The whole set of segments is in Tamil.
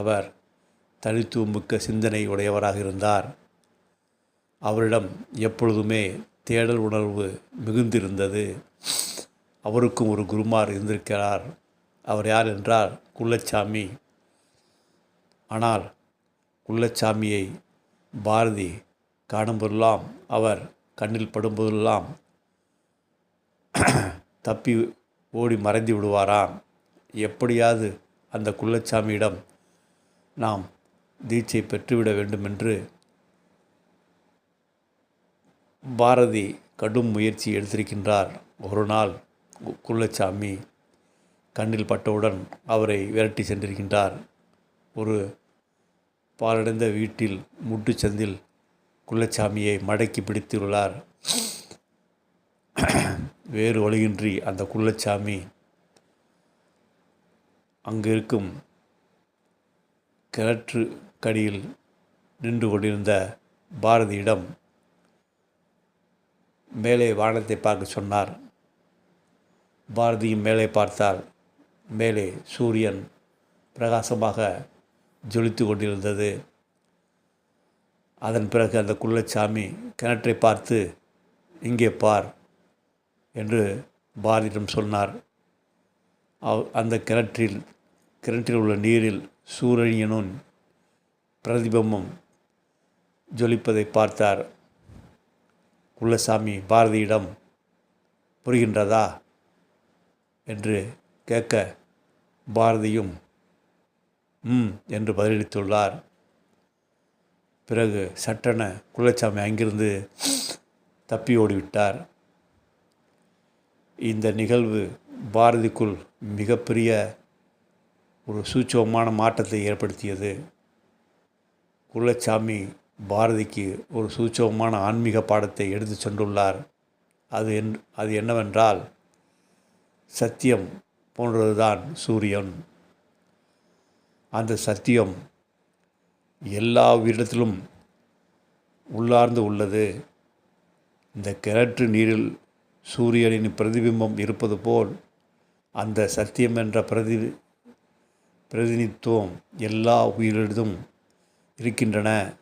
அவர் தனித்துவமிக்க சிந்தனை உடையவராக இருந்தார். அவரிடம் எப்பொழுதுமே தேடல் உணர்வு மிகுந்திருந்தது. அவருக்கும் ஒரு குருமார் இருந்திருக்கிறார். அவர் யார் என்றால் குள்ளச்சாமி. ஆனால் குள்ளச்சாமியை பாரதி காணும்போதெல்லாம் அவர் கண்ணில் படும்போதெல்லாம் தப்பி ஓடி மறைந்து விடுவாராம். எப்படியாவது அந்த குள்ளச்சாமியிடம் நாம் தீட்சை பெற்றுவிட வேண்டுமென்று பாரதி கடும் முயற்சி எடுத்திருக்கின்றார். ஒரு நாள் கு- குள்ளச்சாமி கண்ணில் பட்டவுடன் அவரை விரட்டி சென்றிருக்கின்றார். ஒரு பாலடைந்த வீட்டில் முட்டுச்சந்தில் குள்ளச்சாமியை மடக்கி பிடித்துள்ளார். வேறு வழியின்றி அந்த குள்ளச்சாமி அங்கு இருக்கும் கிணற்று கடியில் நின்று கொண்டிருந்த பாரதியிடம் மேலே வானத்தை பார்க்க சொன்னார். பாரதியும் மேலே பார்த்தால் மேலே சூரியன் பிரகாசமாக ஜொலித்து கொண்டிருந்தது. அதன் பிறகு அந்த குள்ளச்சாமி கிணற்றை பார்த்து இங்கே பார் என்று பாரதியிடம் சொன்னார். அவ்- அந்த கிணற்றில் கிணற்றில் உள்ள நீரில் சூரியனும் பிரதிபம்பம் ஜொலிப்பதை பார்த்தார். குள்ளசாமி பாரதியிடம் புரிகின்றதா? என்று கேட்க பாரதியும் ம் என்று பதிலளித்துள்ளார். பிறகு சட்டென குள்ளசாமி அங்கிருந்து தப்பி ஓடிவிட்டார். இந்த நிகழ்வு பாரதிக்குள் மிகப்பெரிய ஒரு சூட்சமான மாற்றத்தை ஏற்படுத்தியது. குலச்சாமி பாரதிக்கு ஒரு சூட்சமான ஆன்மீக பாடத்தை எடுத்து சென்றுள்ளார். அது என் அது என்னவென்றால் சத்தியம் போன்றதுதான் சூரியன். அந்த சத்தியம் எல்லா உயிரிடத்திலும் உள்ளார்ந்து உள்ளது. இந்த கிணற்று நீரில் சூரியனின் பிரதிபிம்பம் இருப்பது போல் அந்த சத்தியம் என்ற பிரதி பிரதிநித்துவம் எல்லா உயிரிடத்தும் இருக்கின்றன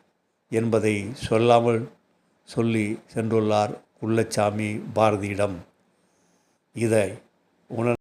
என்பதை சொல்லாமல் சொல்லி சென்றுள்ளார் குள்ளச்சாமி பாரதியிடம். இதை உணர்